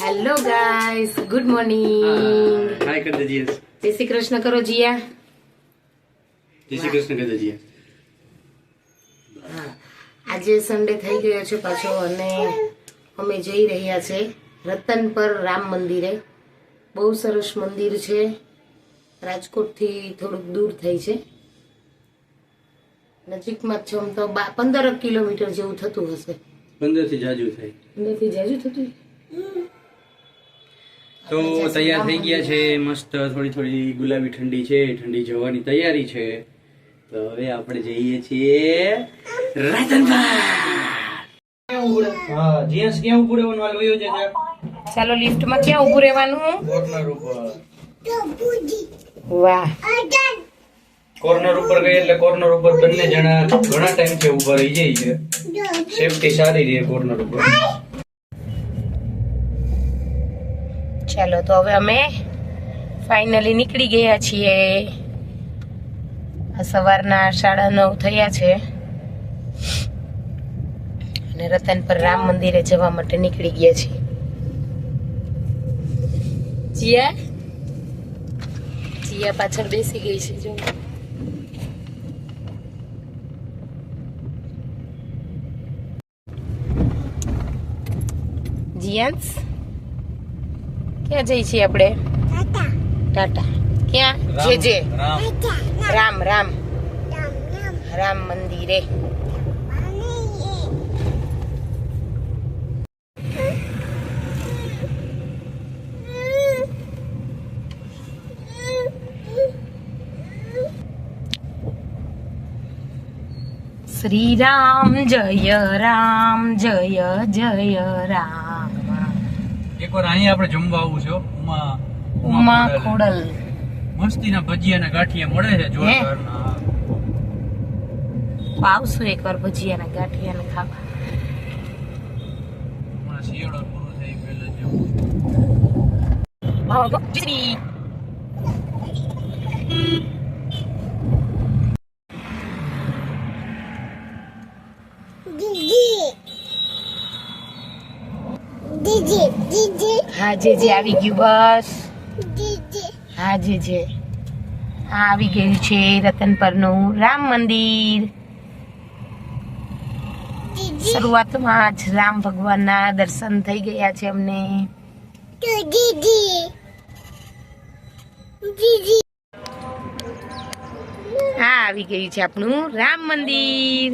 Hello guys good morning hi કરી દેજીએ જય શ્રી કૃષ્ણ કરો જીયા. જય શ્રી કૃષ્ણ કરી દેજીએ આજે સન્ડે થઈ ગયો છે પાછો અને અમે જઈ રહ્યા છે રતનપર રામ મંદિરે. બહુ સરસ મંદિર છે. રાજકોટથી થોડુંક દૂર થઈ છે. નજીકમાં છે આમ તો પંદર કિલોમીટર જેવું થતું હશે. પંદરથી જાજુ થાય. પંદરથી જાજુ થતું તો તૈયાર થઈ ગયા છે મસ્ત થોડી થોડી ગુલાબી ઠંડી છે ઠંડી જવાની તૈયારી છે. તો હવે આપણે જઈએ છીએ ઉભું જજે. ચાલો લિફ્ટમાં ક્યાં ઊભું રહેવાનું? કોર્નર ઉપર. વાહ. કોર્નર ઉપર ગઈ એટલે કોર્નર ઉપર બંને જણા ઘણા ટાઈમથી ઊભા રહી જાય છે. સેફટી સારી રહે કોર્નર ઉપર. ચાલો, તો હવે અમે ફાઇનલી નીકળી ગયા છીએ. આ સવારના સાડા નવ થયા છે. અને રતન પર રામ મંદિરે જવા માટે નીકળી ગયા છીએ. જીયા? જીયા પાછળ બેસી ગઈ છે, જો. જીયાન્સ? ક્યાં જઈ છીએ આપણે? ટાટા. ક્યાં? જે જે. રામ. રામ રામ. મંદિરે શ્રી રામ જય રામ જય જય રામ. એકવાર અહીંયા આપણે જમવા આવું છો ઉમા ઉમા ખોડલ. મસ્તીના ભજીયા અને ગાંઠિયા મળે છે જોરદારના. આવશું એકવાર ભજીયા ને ગાંઠિયા ને ખાવા. હમણાં શિયાળો પૂરો થઈ પહેલા ભાવ ભજી. હા જે જે આવી ગયું બસ. હા જે જે. હા આવી ગયું છે રતનપરનું રામ મંદિર. શરૂઆતમાં જ રામ ભગવાનના દર્શન થઈ ગયા છે અમને. હા આવી ગયું છે આપણું રામ મંદિર.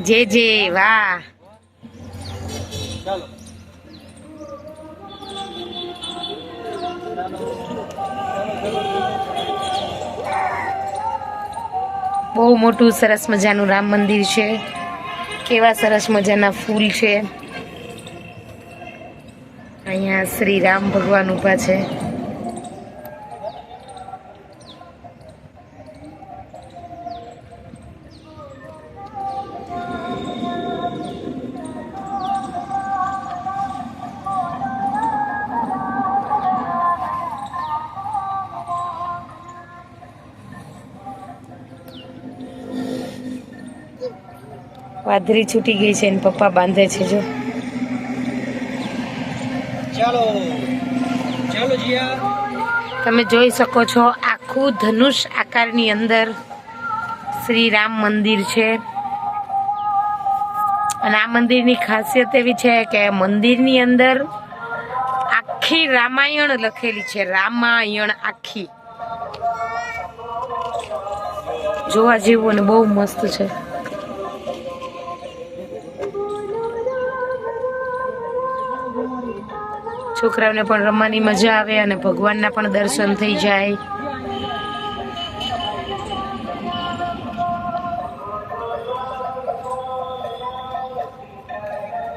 જે જે વાહ. ચાલો. બહુ મોટું સરસ મજાનું રામ મંદિર છે. કેવા સરસ મજાના ફૂલ છે. અહીંયા શ્રી રામ ભગવાન ઊભા છે. વાદળી છૂટી ગઈ છે એને પપ્પા બાંધે છે જો. ચાલો. ચાલો જીયા. તમે જોઈ શકો છો આખું ધનુષ આકારની અંદર શ્રી રામ મંદિર છે. અને આ મંદિરની ખાસિયત એવી છે કે મંદિરની અંદર આખી રામાયણ લખેલી છે રામાયણ આખી. જોવા જેવું અને બહુ મસ્ત છે. છોકરાઓને પણ રમવાની મજા આવે અને ભગવાનના પણ દર્શન થઈ જાય.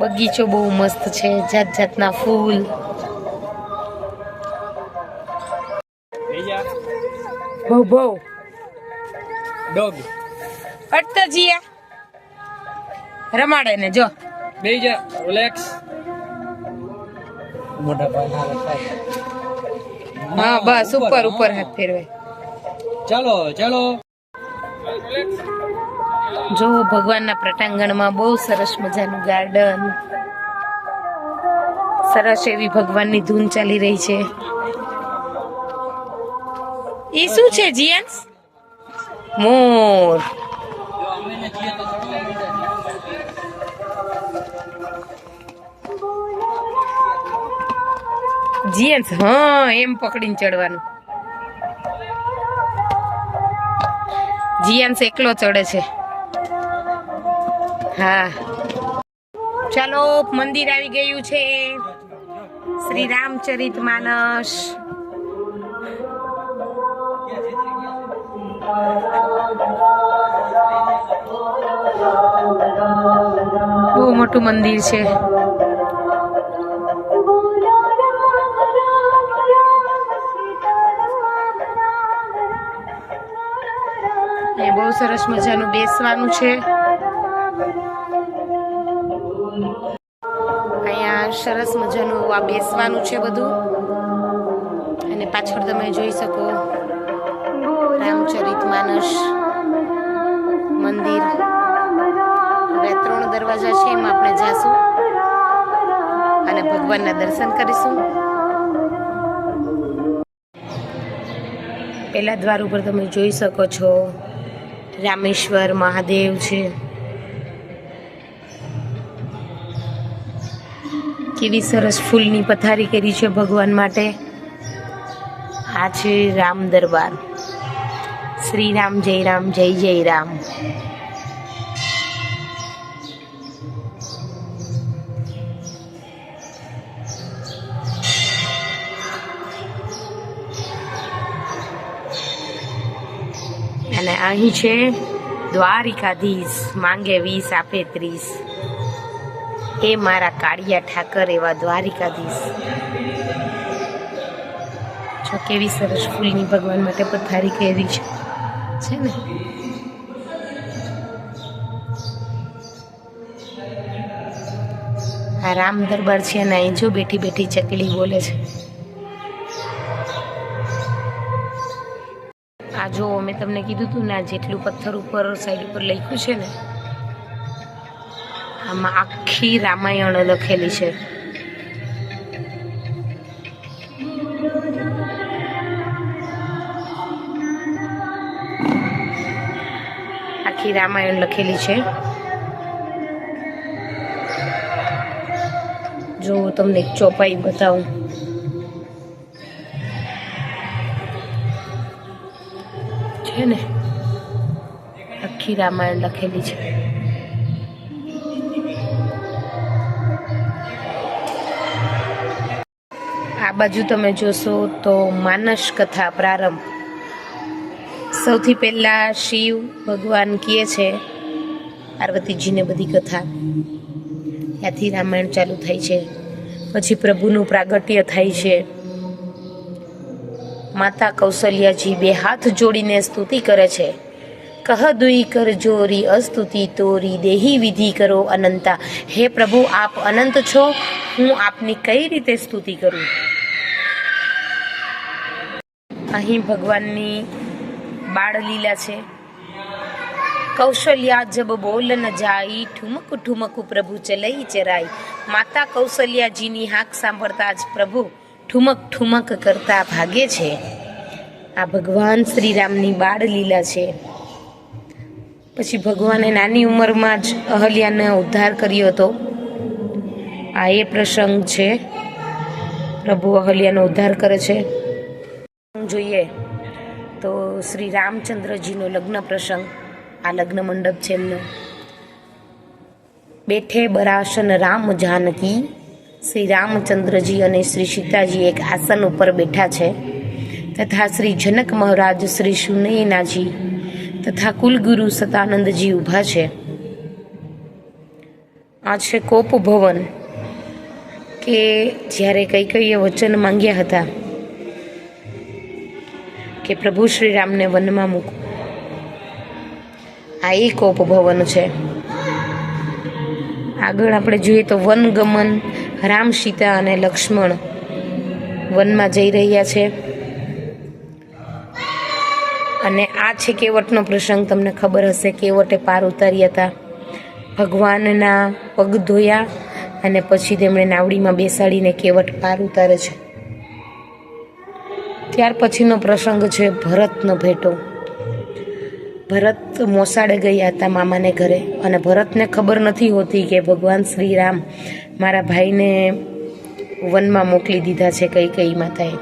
બગીચો બહુ મસ્ત છે જાત જાતના ફૂલ. બીજા ભવ બહુ. ડોગ. અટતા જીયા. રમાડે ને જો. બેજા રિલેક્સ મોટા પાના હા બસ ઉપર ઉપર હાથ ફેરવે. ચાલો ચાલો. જો ભગવાનના પ્રટાંગણમાં બહુ સરસ મજાનું ગાર્ડન. સરસ એવી ભગવાનની ધૂન ચાલી રહી છે. એ શું છે જીયન્સ? મોર. જીયન્સ હા, એમ પકડીને ચડવાનું. જીયન્સ એકલો ચડે છે. હા. ચાલો, મંદિર આવી ગયું છે. શ્રી રામચરિત માનસ. બહુ મોટું મંદિર છે. બહુ સરસ મજાનું બેસવાનું છે. અહીંયા સરસ મજાનું આ બેસવાનું છે બધું. અને પાછળ તમે જોઈ શકો રામચરિત માનસ મંદિર. હવે ત્રણ દરવાજા છે, એમાં આપણે જાશું અને ભગવાનના દર્શન કરીશું. પહેલા દ્વાર ઉપર તમે જોઈ શકો છો રામેશ્વર મહાદેવ છે. કેવી સરસ ફૂલની પથારી કરી છે ભગવાન માટે. આ છે રામ દરબાર. શ્રી રામ જય રામ, જય જય રામ. અને અહીં છે દ્વારિકાધીશ. માંગે વીસ, આપે ત્રીસ. એ મારા કાળિયા ઠાકર એવા દ્વારિકાધીશ. જો કેવી સરસ ફૂલની ભગવાન માટે પથારી કેરી છે. છે ને? આ રામ દરબાર છે અને અહીં જો બેઠી બેઠી ચકલી બોલે છે. આ જો મેં તમને કીધું હતું ને આ જેટલું પથ્થર ઉપર સાઈડ ઉપર લખ્યું છે ને, આમાં આખી રામાયણ લખેલી છે. આખી રામાયણ લખેલી છે. જો તમને ચોપાઈ બતાવું. છે ને? આખી રામાયણ લખેલી છે. આ બાજુ તમે જોશો તો માનસ કથા પ્રારંભ. સૌથી પહેલા શિવ ભગવાન કહે છે, પાર્વતીજીને બધી કથા. ત્યાંથી રામાયણ ચાલુ થાય છે. પછી પ્રભુનું પ્રાગટ્ય થાય છે. માતા કૌશલ્યાજી બે હાથ જોડીને સ્તુતિ કરે છે. કહ દુઈ કર જોરી અસ્તુતિ તોરી દેહી વિધિ કરો અનંતા. હે પ્રભુ, આપ અનંત છો. હું આપની કઈ રીતે સ્તુતિ કરું? અહીં ભગવાનની બાળલીલા છે. કૌશલ્યા જબ બોલ ન જાય, ઠુમક ઠુમક પ્રભુ ચલઈ ચરાઈ માતા કૌશલ્યાજીની હાક સાંભળતા જ પ્રભુ ઠુમક ઠુમક કરતા ભાગે છે. આ ભગવાન શ્રીરામની બાળ લીલા છે. પછી ભગવાને નાની ઉંમરમાં જ અહલ્યાને ઉદ્ધાર કર્યો હતો. આ એ પ્રસંગ છે. પ્રભુ અહલ્યાનો ઉદ્ધાર કરે છે. જોઈએ તો શ્રી રામચંદ્રજીનો લગ્ન પ્રસંગ, આ લગ્ન મંડપ છે એમનો. બેઠે બરાસન રામ જાનકી શ્રી રામચંદ્રજી અને શ્રી સીતાજી એક આસન ઉપર બેઠા છે તથા શ્રી જનક મહારાજ શ્રી સુનયનાજી તથા કુલગુરુ સતાનંદજી ઊભા છે. આ છે કોપ ભવન કે જ્યારે કઈ કઈએ વચન માંગ્યા હતા કે પ્રભુ શ્રી રામને વનમાં મૂકો. આ એ કોપ ભવન છે. આગળ આપણે જોઈએ તો વનગમન રામ, સીતા અને લક્ષ્મણ વનમાં જઈ રહ્યા છે. અને આ છે કેવટનો પ્રસંગ, તમને ખબર હશે, કેવટે પાર ઉતાર્યા હતા. ભગવાનના પગ ધોયા અને પછી તેમણે નાવડીમાં બેસાડીને કેવટ પાર ઉતારે છે. ત્યાર પછીનો પ્રસંગ છે ભરતનો ભેટો. ભરત મોસાળે ગયા હતા મામાને ઘરે અને ભરતને ખબર નથી હોતી કે ભગવાન શ્રી રામ મારા ભાઈને વનમાં મોકલી દીધા છે કઈ કઈ માતાએ.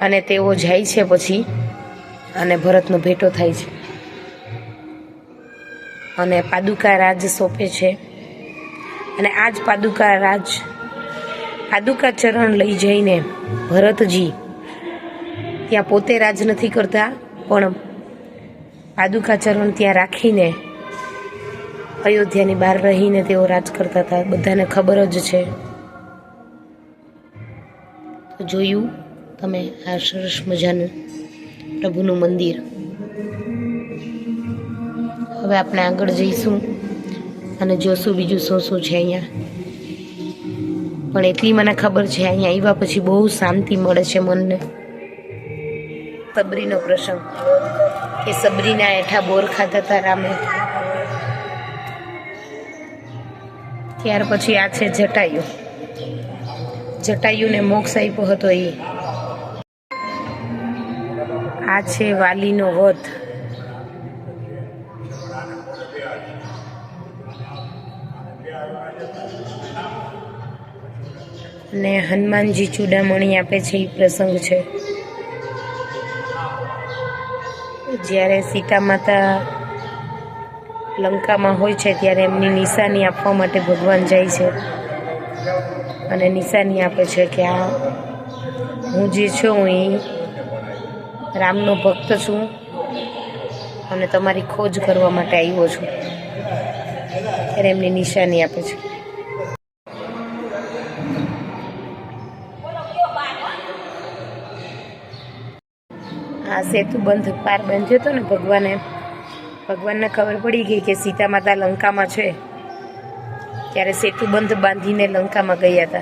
અને તેઓ જાય છે પછી અને ભરતનો ભેટો થાય છે. અને પાદુકા રાજ સોંપે છે. અને આ જ પાદુકા રાજ, પાદુકા ચરણ લઈ જઈને ભરતજી ત્યાં પોતે રાજ નથી કરતા, પણ પાદુકા ચરણ ત્યાં રાખીને અયોધ્યાની બહાર રહીને તેઓ રાજ કરતા હતા. બધાને ખબર જ છે. તો જોયું, તમે આ સરસ મજાનું પ્રભુનું મંદિર. હવે આપણે આગળ જઈશું અને જોશું બીજું શું શું છે અહીંયા. પણ એટલી મને ખબર છે, અહીંયા આવ્યા પછી બહુ શાંતિ મળે છે મનને. સબરીનો પ્રસંગ. કે સબરીના હેઠા બોર ખાતા હતા રામે. ત્યાર પછી આ છે જટાયુ. જટાયુને મોક્ષ આપ્યો હતો એ. આ છે વાલીનો વધ. ને હનુમાનજી ચૂડામણી આપે છે એ પ્રસંગ છે. જ્યારે સીતા માતા લંકામાં હોય છે ત્યારે એમની નિશાની આપવા માટે ભગવાન જાય છે. અને નિશાની આપે છે કે આ હું જે છું એ રામનો ભક્ત છું અને તમારી ખોજ કરવા માટે આવ્યો છું. ત્યારે એમની નિશાની આપે છે. આ સેતુ બંધ પાર બાંધ્યો હતો ને ભગવાને ભગવાનને ખબર પડી ગઈ કે સીતા માતા લંકામાં છે. ત્યારે સેતુ બંધ બાંધીને લંકામાં ગયા હતા.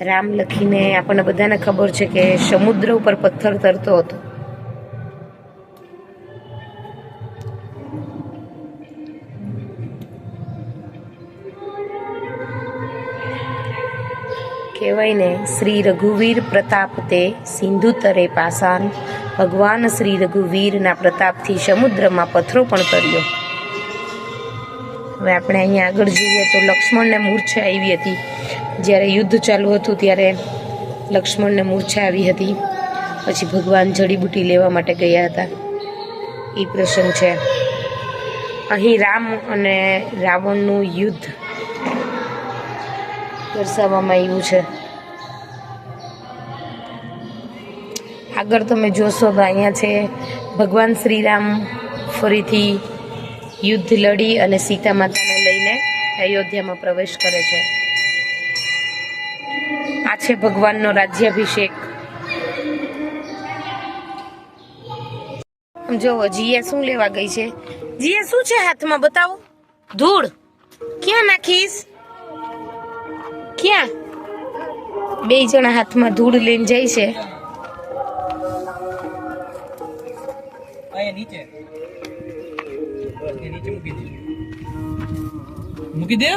રામ લખીને આપણને બધાને ખબર છે કે સમુદ્ર ઉપર પથ્થર તરતો હતો. કહેવાય ને, શ્રી રઘુવીર પ્રતાપ તે સિંધુ તરે પાસાન ભગવાન શ્રી રઘુવીરના પ્રતાપથી સમુદ્રમાં પથરો પણ કર્યો. હવે આપણે અહીંયા આગળ જોઈએ તો લક્ષ્મણને મૂર્છા આવી હતી. જ્યારે યુદ્ધ ચાલુ હતું ત્યારે લક્ષ્મણને મૂર્છા આવી હતી. પછી ભગવાન જડીબુટી લેવા માટે ગયા હતા. એ પ્રસંગ છે. અહીં રામ અને રાવણનું યુદ્ધ દર્શાવવામાં આવ્યું છે. આગળ તમે જોશો તો અહીંયા છે ભગવાન શ્રીરામ ફરીથી યુદ્ધ લડી અને સીતા માતાને લઈને અયોધ્યામાં પ્રવેશ કરે છે. આ છે ભગવાનનો રાજ્યાભિષેક. જો જીયા શું લેવા ગઈ છે? જીયા શું છે હાથમાં બતાવો? ધૂળ. ક્યાં નાખીશ? ક્યાં? બે જણા હાથમાં ધૂળ લઈને જાય છે. અહીંયા નીચે. બસ નીચે મૂકી દે. મૂકી દે?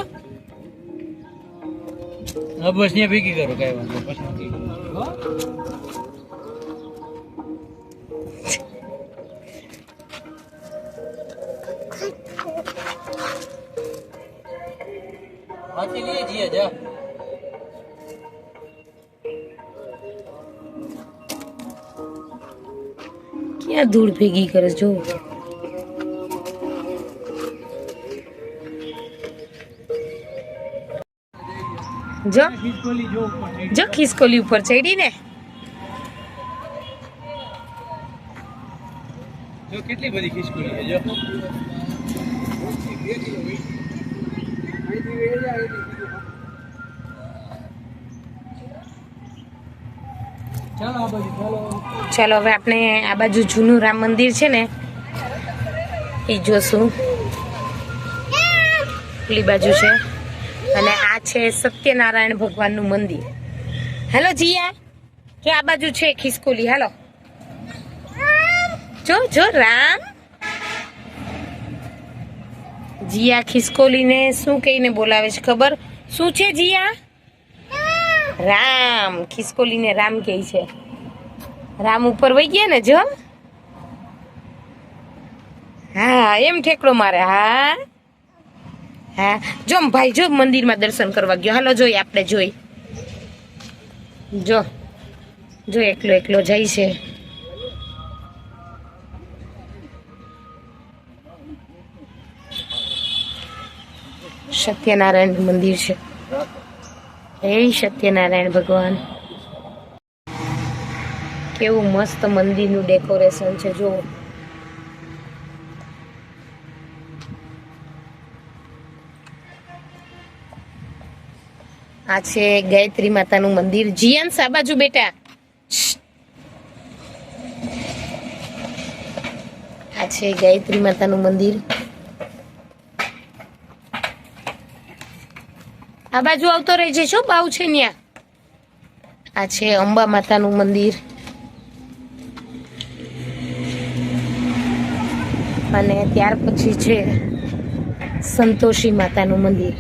હા, બસ, ત્યાં ભેગી કરો, કઈ વાંધો પછી મૂકી ક્યાં ધૂળ ભેગી કરે જો જો જો ખિસકોલી ઉપર ચડી ને. ચાલો આ બાજુ, ચાલો. ચાલો, હવે આપણે આ બાજુ જૂનું રામ મંદિર છે ને, એ જોશું. પેલી બાજુ છે. અને આ છે સત્યનારાયણ ભગવાનનું મંદિર. હેલો, જીયા. કે આ બાજુ છે ખિસકોલી? હાલો. જો જો, રામ. જીયા ખિસકોલીને શું કહીને બોલાવે છે ખબર? શું છે જીયા? રામ. ખિસકોલીને રામ કહે છે. રામ ઉપર વહી ગયા ને જો હા, એમ ઠેકડો મારે, હા? હા, જો ભાઈ, જો મંદિરમાં દર્શન કરવા ગયો. હાલો, જોઈ આપણે, જોઈ. જો જો એકલો એકલો જાય છે. સત્યનારાયણ મંદિર છે. એ સત્યનારાયણ ભગવાન. કેવું મસ્ત મંદિરનું ડેકોરેશન છે જો આ છે ગાયત્રી માતાનું મંદિર. જીયાન સાબાજુ બેટા. આ છે ગાયત્રી માતાનું મંદિર. આ બાજુ આવતો રહેજે છો બાવ છે ન્યા. આ છે અંબા માતાનું મંદિર. અને ત્યાર પછી છે સંતોષી માતાનું મંદિર.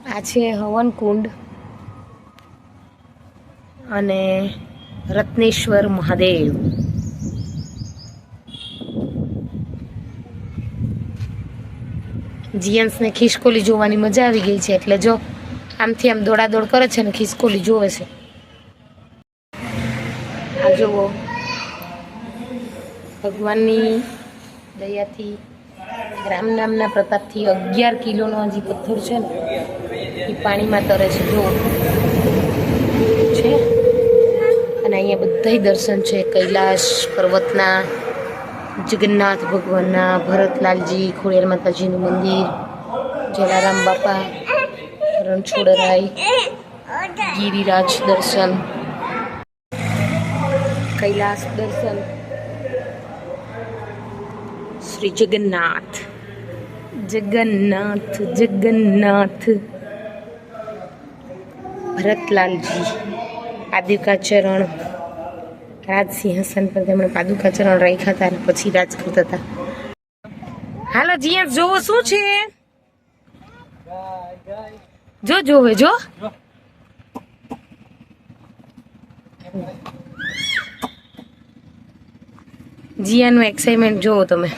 આ છે હવન કુંડ અને રત્નેશ્વર મહાદેવ. જીયન્સને ખિસકોલી જોવાની મજા આવી ગઈ છે, એટલે જો આમથી આમ દોડાદોડ કરે છે ને ખિસકોલી જોવે છે. ભગવાનની દયાથી રામ નામના પ્રતાપથી અગિયાર કિલોનો હજી પથ્થર છે ને, એ પાણીમાં તરે છે. જો છે. અને અહીંયા બધાય દર્શન છે. કૈલાશ પર્વતના, જગન્નાથ ભગવાનના, ભરતલાલજી, ખોડિયાર માતાજીનું મંદિર, જલારામ બાપા, રણછોડરાય, ગિરિરાજ દર્શન, કૈલાસ દર્શન. શ્રી જગન્નાથ જગન્નાથ જગન્નાથ ભરતલાલજી પાદુકાચરણ રાજસિંહાસન રાજ સિંહાસન પર તેમણે પાદુકાચરણ રાખ્યા હતા અને પછી રાજ કરતા હતા. હાલો જીયા જોવો, શું છે? જો, જોવે, જો. જીયાનું એક્સાઇટમેન્ટ જોવો તમે.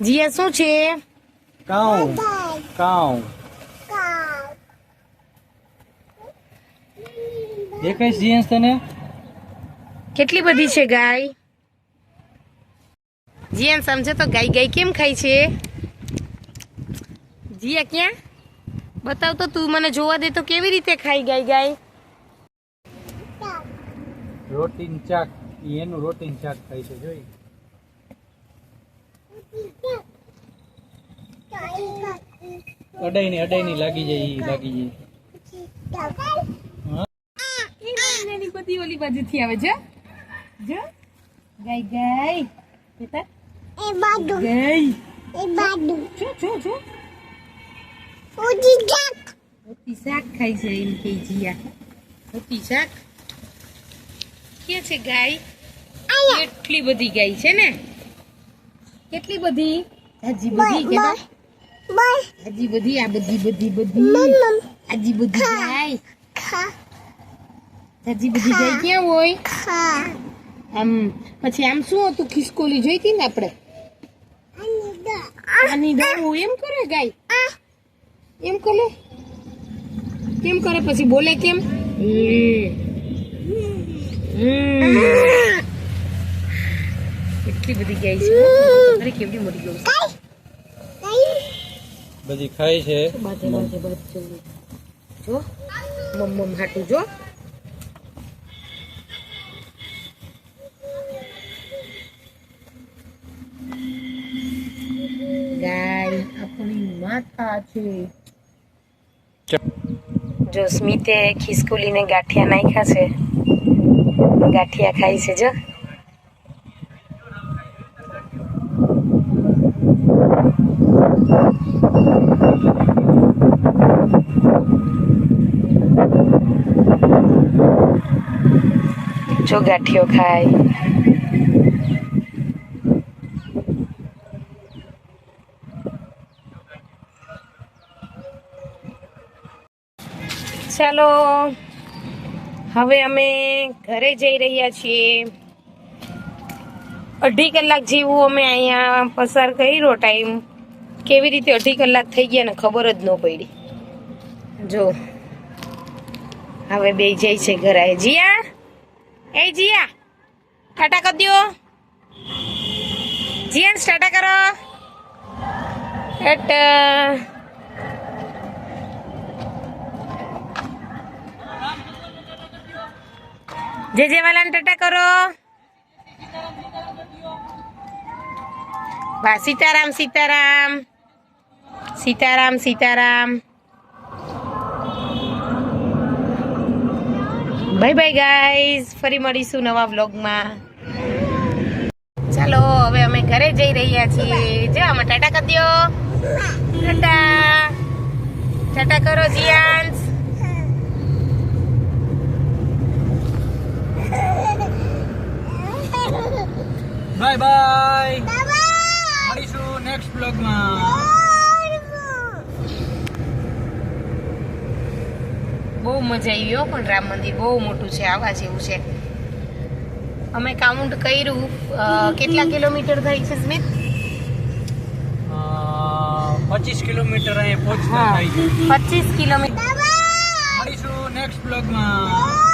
જીયા શું છે? કાઉ કાઉ. દેખાય જીએસ તને? કેટલી બધી છે ગાય? જીયાન સમજે તો ગાય ગાય કેમ ખાય છે? જીયા ક્યાં? બતાવ તો તું મને જોવા દે તો કેવી રીતે ખાઈ ગાય ગાય? રોટીન ચાક એનું રોટીન ચાક થાય છે જોઈ. અડાઈ ની અડાઈ ની લાગી જાય ઈ લાગી જાય. નાની બધી ઓલી બાજુથી આવે છે જો. ગાય ગાય. બેટા. ગાય. જો જો જો. રોટી શાક. ખાય છે એમ કે જીયા. રોટી શાક? ક્યાં છે ગાય? કેટલી બધી ગાય છે ને? કેટલી બધી? હાજી બધી કે હાજી બધી આ બધી બધી બધી. હાજી બધી ગાય? હાજી બધી ગાય ક્યાં હોય? આમ પછી આમ શું હતું ખિસકોલી જોઈતી ને આપણે? આની દવું એમ કરે ગાય? એમ કરે? કેમ કરે? પછી બોલે કેમ? એટલી બધી ગાય છે. અરે કેવડી મોટી ગઈ બધી ખાય છે. બાજે બાજે બાજે. જો મમ મમ હાટું જો. ગાય આપણી માતા છે. જો સ્મિતે ખિસકુલીને ગાંઠિયા નાખ્યા છે ગાંઠિયા ખાય છે જો જો ગાંઠિયો ખાય ચાલો. હવે અમે ઘરે જઈ રહ્યા છીએ. અઢી કલાક જેવું અમે અહીંયા પસાર કર્યો ટાઈમ કેવી રીતે અઢી કલાક થઈ ગયા ને ખબર જ ન પડી. જો. હવે બે જાય છે ઘરે. જીયા? એ જીયા ટાટા કરી દો જીયા ટાટા કરો. ટાટા જે જે વાલાને ટાટા કરો. વાહ, Sitaram Sitaram. Sitaram Sitaram. Bye bye guys ફરી મળીશું નવા વ્લોગમાં ચાલો, હવે અમે ઘરે જઈ રહ્યા છીએ. જે અમે ટાટા કરી દો. ટાટા. ટાટા કરો જીયાન્સ બાય બાય મળીશું નેક્સ્ટ બ્લોગમાં બહુ મજા આવી હો પણ રામ મંદિર બહુ મોટું છે આવા જેવું છે. અમે કાઉન્ટ કર્યું કેટલા કિલોમીટર થાય છે સ્મિત? પચીસ કિલોમીટર પચીસ કિલોમીટર મળીશું નેક્સ્ટ બ્લોગમાં